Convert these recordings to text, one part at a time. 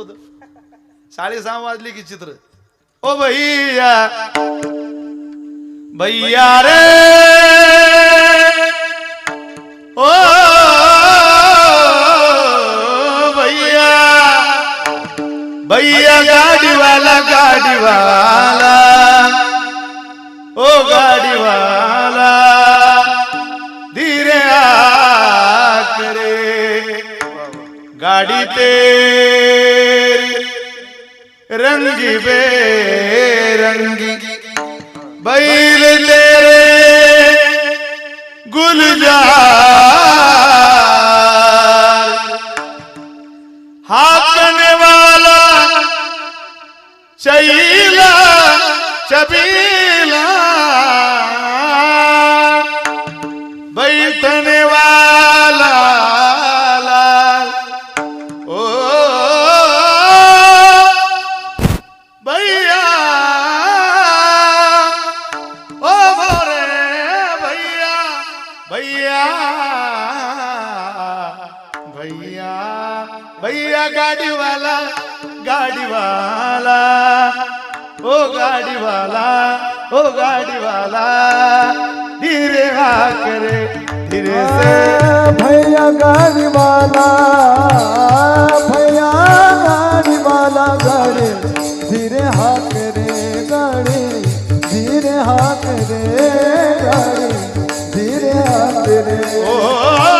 होत. साडेसहा वाजले की चित्र. ओ भैया. भैया रे. ओ भैया. भैया गाड़ी वाला गाड़ी वाला ओ गाड़ी वाला धीरे आ करे गाड़ी ते रंगी बेरंगी बैल तेरे गुलजार भैया भैया भैया गाड़ी वाला गाड़ी वाला ओ गाड़ी वाला ओ गाड़ी वाला धीरे हा करे धीरे से. भैया गाड़ी वाला भैया गाड़ी वाला गाड़ी धीरे हाथ रे गाड़ी धीरे हाथ रे हाथ रे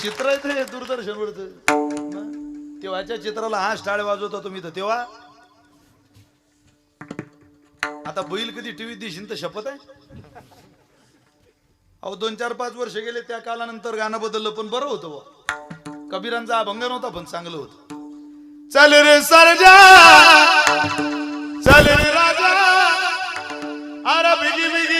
चित्र आहे ते दूरदर्शनवरच तेव्हाच्या चित्राला हा स्टाळ वाजवता तुम्ही तर तेव्हा? आता बैल कधी टीव्ही दिशील तर शपथ आहे? अहो दोन चार पाच वर्ष गेले त्या कालानंतर गाणं बदललं पण बरं होतं कबीरांचा अभंग नव्हता पण चांगलं होतं. चल रे सरजा चल रे राजा अरे बिगी बिगी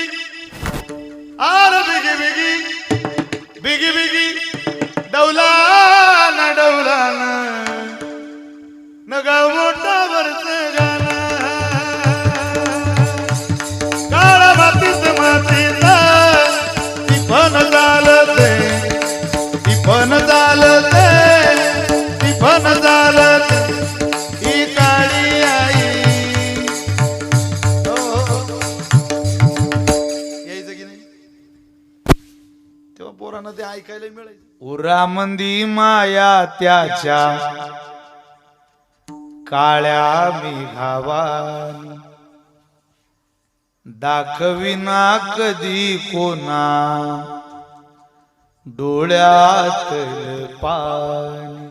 त्यांना ते ऐकायला मिळायचं. उरामंदी माया त्याच्या काळ्या मेघावानी दाखविना कधी कोणा डोळ्यात पाणी.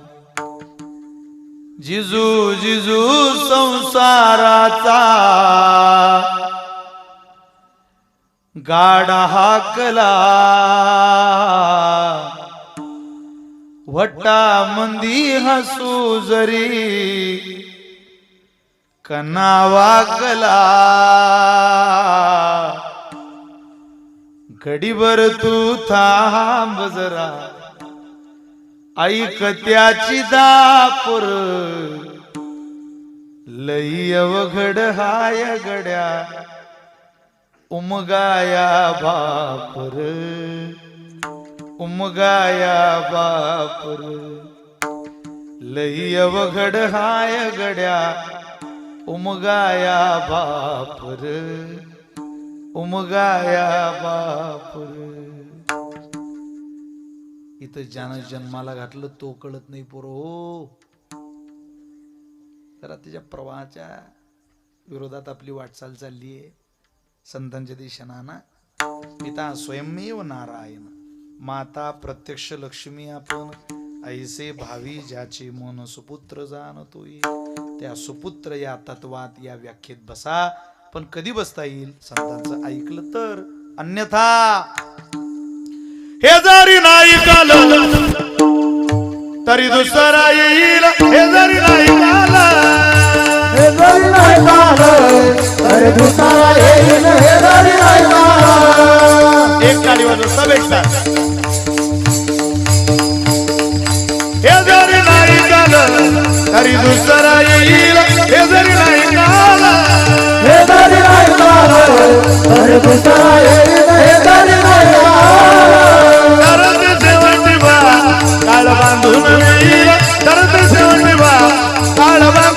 जिजू जिजू संसाराचा गाडा हाकला वट्टा मंदी हसू जरी कना वाकला घडीभर तू थांब जरा ऐक त्याची दापुर. लई अवघड हाय गड्या. उमगाया बापर। उमगाया बापर। लई अवघड हाय गड्या। उमगाया बापर। उमगाया बापर। इथं ज्यानं जन्माला घातलं तो कळत नाही पोरो हो. जरा त्याच्या प्रवाहाच्या विरोधात आपली वाटचाल चालली आहे संतांच्या दिशेनं ना पिता स्वयंमेव नारायण माता प्रत्यक्ष लक्ष्मी आपण ऐसे भावी ज्याचे मन सुपुत्र जाणतोय. त्या सुपुत्र या तत्वात या व्याख्येत बसा पण कधी बसता येईल संतांचं ऐकलं तर? अन्यथा हे जरी नाही काल तरी दुसरा येईल हे जरी नाही एक काली वाजव सब एक साथ हे जरी नाही झालं तरी दुसरा येईल हे जरी नाही झालं हे जरी नाही झालं, दुसरा येईल हे जरी नाही झालं. शेवटी बा काळ बांधून येईल शेवटी बा काळ बांधून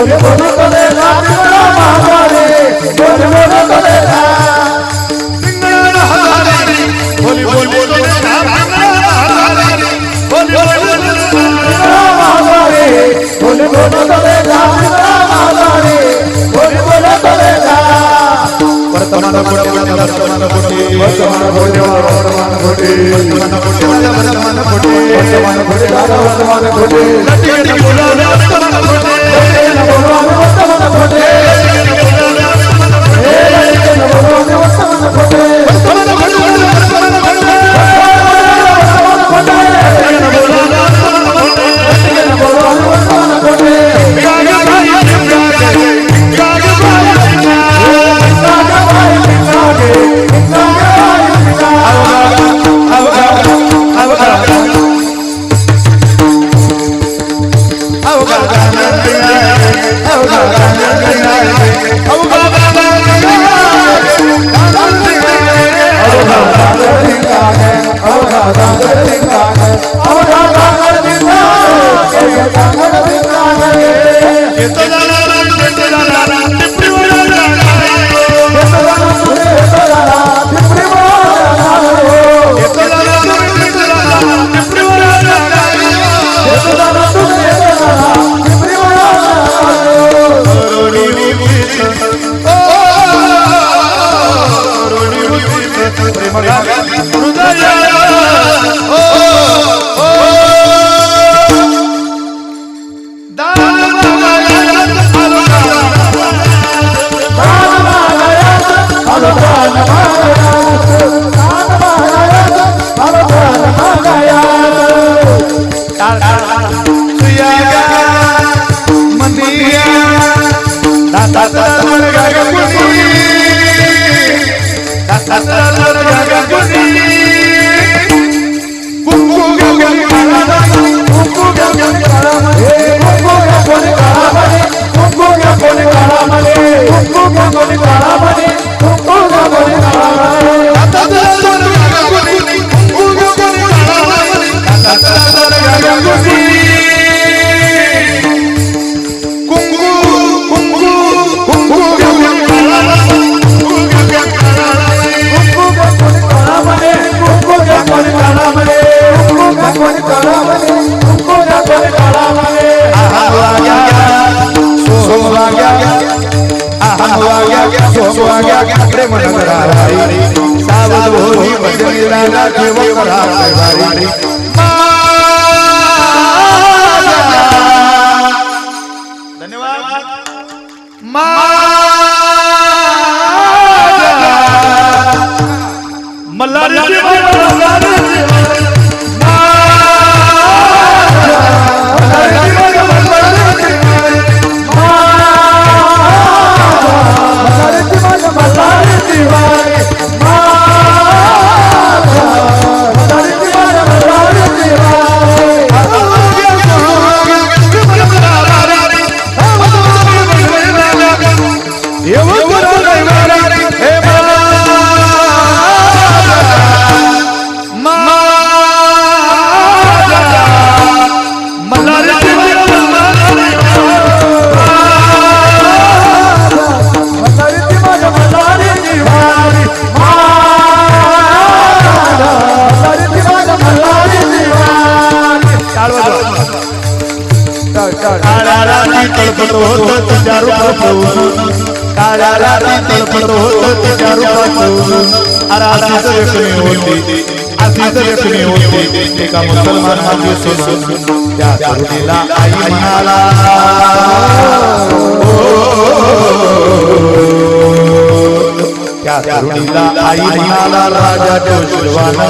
बोले बोले बोले राजगुरू माघारे, बोले बोले बोले વર્તમાન વર્તમાન વર્તમાન વર્તમાન वर्तमान चाललं होतं तिच्या रूपाचं अरे आधीच व्यक्ती होती आधीच व्यक्ती होती राजा तो शिलवाना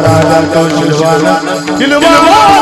राजा तो शिलवाना